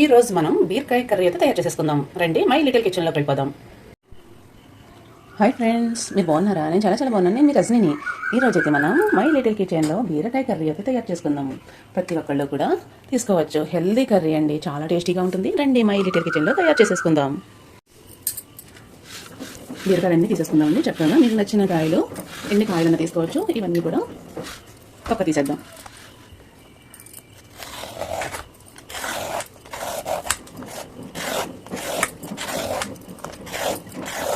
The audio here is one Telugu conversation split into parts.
ఈ రోజు మనం బీరకాయ కర్రీ అయితే తయారు చేసేసుకుందాం. రండి మై లిటిల్ కిచెన్లోకి వెళ్ళిపోదాం. హాయ్ ఫ్రెండ్స్ మీరు బాగున్నారా? నేను చాలా చాలా బాగున్నాను. నేను మీ రజనిని. ఈ రోజు అయితే మనం మై లిటిల్ కిచెన్లో బీరకాయ కర్రీ అయితే తయారు చేసుకుందాం. ప్రతి ఒక్కళ్ళు కూడా తీసుకోవచ్చు. హెల్దీ కర్రీ అండి. చాలా టేస్టీగా ఉంటుంది. రండి మై లిటిల్ కిచెన్లో తయారు చేసేసుకుందాం. బీరకాయలన్నీ తీసేసుకుందామండి చక్కగా మీకు నచ్చిన కాయలు ఎన్ని కాయలన్నా తీసుకోవచ్చు. ఇవన్నీ కూడా పక్క తీసేద్దాం.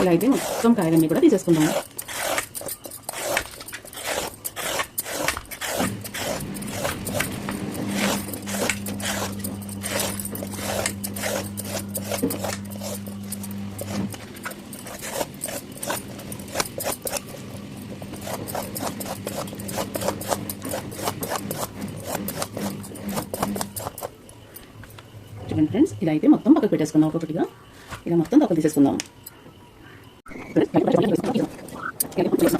ఇలా అయితే మొత్తం కాయలన్నీ కూడా తీసేసుకుందాము. చూడండి ఫ్రెండ్స్ ఇలా అయితే మొత్తం పక్కకు పెట్టేసుకుందాం ఒక్కొక్కటిగా. ఇలా మొత్తం పక్కకు తీసేసుకుందాం. Pero es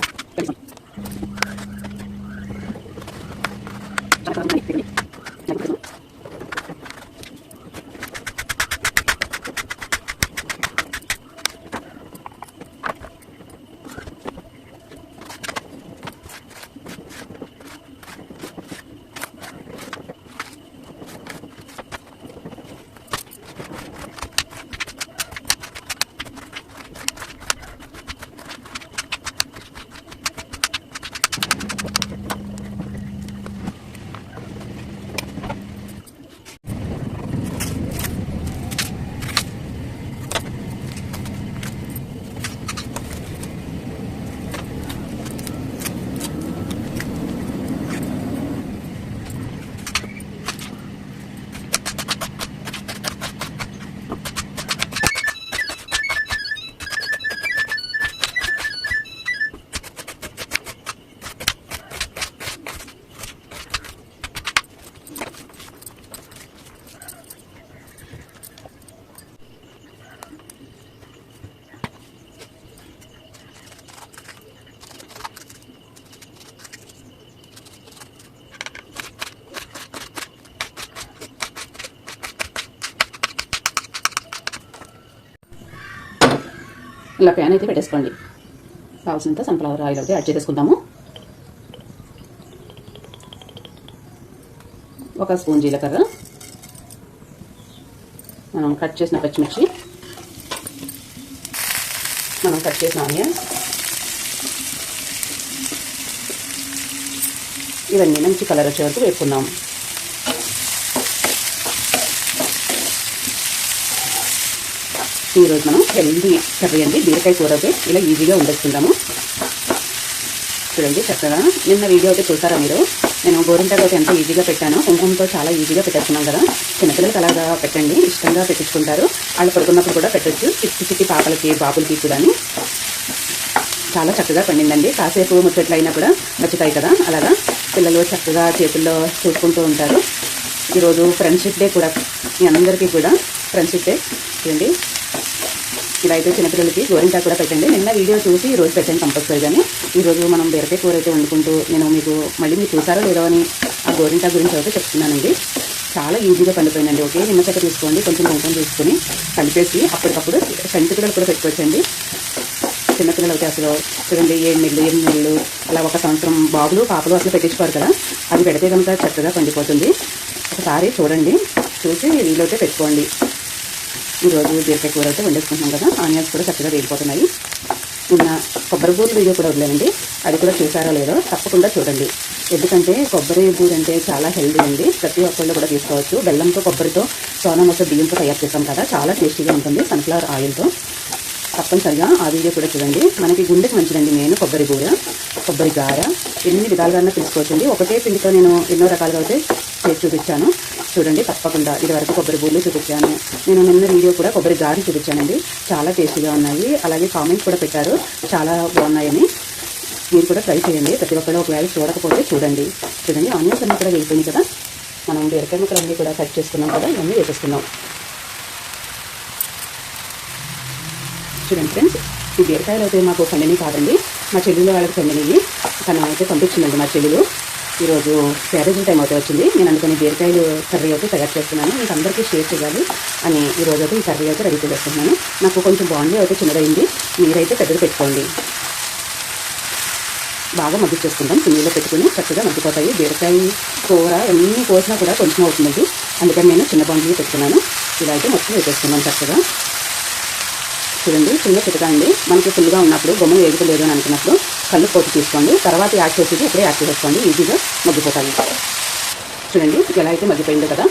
ఇలా ప్యాన్ అయితే పెట్టేసుకోండి. కావాల్సినంత సన్ఫ్లవర్ ఆయిల్ అయితే యాడ్ చేసేసుకుందాము. ఒక స్పూన్ జీలకర్ర. మనం కట్ చేసిన పచ్చిమిర్చి. మనం కట్ చేసిన ఆనియన్స్. ఇవన్నీ మంచి కలర్ వచ్చే వరకు వేసుకుందాం ఈరోజు మనం హెల్దీ కర్రీ అండి బీరకాయ కూర ఇలా ఈజీగా ఉండొచ్చుకుందాము చూడండి చక్కగా నిన్న వీడియో అయితే చూసారా మీరు? నేను గోరింటాకు అయితే ఎంత ఈజీగా పెట్టాను కుంకుమతో చాలా ఈజీగా పెట్టేస్తున్నాం కదా. చిన్నపిల్లలకి అలాగా పెట్టండి ఇష్టంగా పెట్టించుకుంటారు. వాళ్ళు పడుకున్నప్పుడు కూడా పెట్టచ్చు. చిట్టి చిట్టి పాపలకి బాబులకి కూడా చాలా చక్కగా పండిందండి. కాసేపు ముచ్చట్లు అయినా కూడా నచ్చుతాయి కదా. అలాగా పిల్లలు చక్కగా చేతుల్లో చూసుకుంటూ ఉంటారు. ఈరోజు ఫ్రెండ్షిప్ డే కూడా. మీ అందరికీ కూడా ఫ్రెండ్షిప్ డే చూడండి. ఇలా అయితే చిన్నపిల్లలకి గోరింటా కూడా పెట్టండి. నిన్న వీడియో చూసి ఈ రోజు పెట్టండి కంపల్సరీగాని ఈరోజు మనం బీరకాయ కూర అయితే వండుకుంటూ నేను మీకు మళ్ళీ మీరు చూసారో లేదో అని ఆ గోరింటా గురించి అయితే చెప్తున్నానండి. చాలా ఈజీగా పండిపోయిందండి. ఓకే నిన్న చెక్క తీసుకోండి కొంచెం కొంచెం తీసుకొని కలిపేసి అప్పటికప్పుడు సంచి పిల్లలు కూడా పెట్టుకోవచ్చండి. చిన్నపిల్లలు అయితే అసలు చూడండి ఏడు నెలలు ఎనిమిది నెలలు అలా ఒక సంవత్సరం బాబులు పాపలు అసలు పెట్టించుకోరు కదా. అది పెడితే కనుక చక్కగా పండిపోతుంది. ఒకసారి చూడండి. చూసి వీలైతే పెట్టుకోండి. ఈరోజు బీరకాయ కూర అయితే వండేసుకుంటున్నాం కదా. ఆనియన్స్ కూడా చక్కగా వేగిపోతున్నాయి. నిన్న కొబ్బరి బూరెలు వీడియో కూడా వదిలేనండి అది కూడా చూసారో లేదో తప్పకుండా చూడండి. ఎందుకంటే కొబ్బరి బూరె అంటే చాలా హెల్దీ అండి. ప్రతి ఒక్కళ్ళు కూడా తీసుకోవచ్చు. బెల్లంతో కొబ్బరితో సోనా మొత్తం బియ్యంతో తయారు చేస్తాం కదా. చాలా టేస్టీగా ఉంటుంది సన్ఫ్లవర్ ఆయిల్తో. తప్పనిసరిగా ఆ వీడియో కూడా చూడండి. మనకి గుండెకి మంచిదండి నేను కొబ్బరి బూర కొబ్బరి గార. ఎన్ని విధాలుగా తీసుకోవచ్చండి ఒకటే పిండితో నేను ఎన్నో రకాలుగా అయితే చేసి చూపించాను. చూడండి తప్పకుండా ఇది వరకు కొబ్బరి బూర్లు చూపించాను. నేను నిన్న వీడియో కూడా కొబ్బరి గారి చూపించానండి. చాలా టేస్టీగా ఉన్నాయి. అలాగే కామెంట్స్ కూడా పెట్టారు. చాలా బాగున్నాయని. మీరు కూడా ట్రై చేయండి. ప్రతి ఒక్కరు ఒకవేళ చూడకపోతే చూడండి. చూడండి ఆనియన్స్ అన్నీ కూడా వెళ్ళిపోయింది కదా. మనం బీరకాయ ముక్కలు అన్నీ కూడా కట్ చేసుకున్నాం కదా ఇవన్నీ వేసేసుకున్నాం చూడండి ఫ్రెండ్స్ ఈ బీరకాయలు అయితే మాకు పండినవి కాదండి. మా చెల్లెలు వాళ్ళకి పండినవి. తను అయితే పంపించిందండి మా చెల్లెలు. ఈరోజు క్యారేజీ టైం అయితే వచ్చింది. నేను అందుకని బీరకాయలు కర్రీ అయితే తయారు చేస్తున్నాను. మీకు అందరికీ షేర్ చేయాలి అని ఈరోజు అయితే ఈ కర్రీ అయితే రెడీ చేస్తున్నాను నాకు కొంచెం బాగుంది అయితే చిన్నదైంది. మీరైతే పెద్దది పెట్టుకోండి. బాగా మగ్గిచ్చేసుకుంటాం సిమ్లో పెట్టుకుని చక్కగా మగ్గిపోతాయి. బీరకాయ కూర ఎన్ని కోసినా కూడా కొంచెం అవుతుంది అందుకని నేను చిన్న బాండ్లు పెట్టుకున్నాను. ఇలా అయితే మొత్తం వేసేసుకున్నాను చక్కగా. చూడండి చిన్న చిటకా అండి. మనకి ఫుల్గా ఉన్నప్పుడు బొమ్మ వేగుతలేదు అని అనుకున్నప్పుడు కళ్ళు పోటు తీసుకోండి. తర్వాత యాడ్ చేసేది ఇప్పుడే యాడ్ చేసుకోండి ఈజీగా మగ్గిపోతాయి. చూడండి ఎలా అయితే మగ్గిపోయిందో కదా.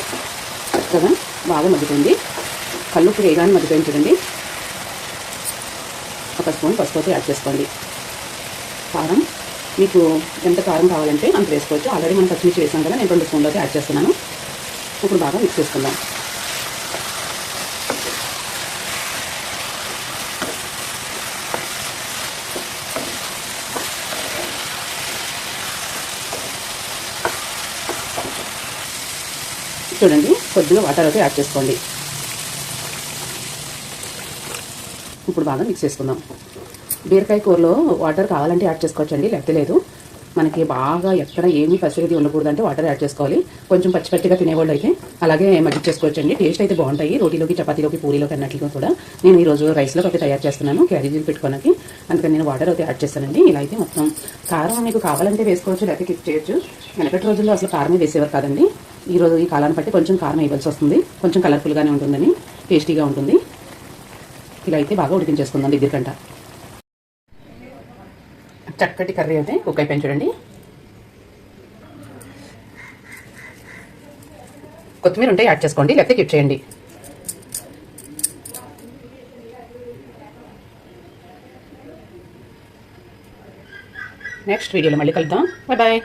కదా బాగా మగ్గిపోయింది. కళ్ళు వేగానే మగ్గిపోయింది చూడండి. ఒక స్పూన్ పసుపు యాడ్ చేసుకోండి. కారం మీకు ఎంత కారం కావాలంటే అంత వేసుకోవచ్చు. ఆల్రెడీ మనం పచ్చిమిర్చి వేసాం కదా నేను రెండు స్పూన్లోకి యాడ్ చేస్తున్నాను. ఇప్పుడు బాగా మిక్స్ చేసుకుందాం. చూడండి కొద్దిగా వాటర్ అయితే యాడ్ చేసుకోండి. ఇప్పుడు బాగా మిక్స్ చేసుకుందాం. బీరకాయ కూరలో వాటర్ కావాలంటే యాడ్ చేసుకోవచ్చండి లేకపోతే లేదు. మనకి బాగా ఎక్కడ ఏమీ ఫెసిలిటీ ఉండకూడదంటే వాటర్ యాడ్ చేసుకోవాలి. కొంచెం పచ్చి పచ్చిగా తినేవాళ్ళు అయితే అలాగే మజ్జిగ చేసుకోవచ్చండి. టేస్ట్ అయితే బాగుంటాయి. రోటీలోకి చపాతీలోకి పూరీలోకి అన్నట్లుగా కూడా నేను ఈరోజు రైస్లోకి అయితే తయారు చేస్తున్నాను క్యారేజీలు పెట్టుకోడానికి అందుకని నేను వాటర్ అయితే యాడ్ చేస్తానండి. ఇలా అయితే మొత్తం కారం మీకు కావాలంటే వేసుకోవచ్చు లేకపోతే కిక్ చేయొచ్చు. వెనకటి రోజుల్లో అసలు కారమే వేసేవారు కాదండి. ఈరోజు ఈ కాలాన్ని బట్టి కొంచెం కారం వేయవలసి వస్తుంది. కొంచెం కలర్ఫుల్గానే ఉంటుందని టేస్టీగా ఉంటుంది. ఇలా అయితే బాగా ఉడికించేసుకుందాం దగ్గర కంట చక్కటి కర్రీ అయితే కుక్ అయిపోయింది చూడండి. కొత్తిమీర ఉంటే యాడ్ చేసుకోండి లేకపోతే కిప్ చేయండి. నెక్స్ట్ వీడియోలో మళ్ళీ కలుద్దాం. Bye bye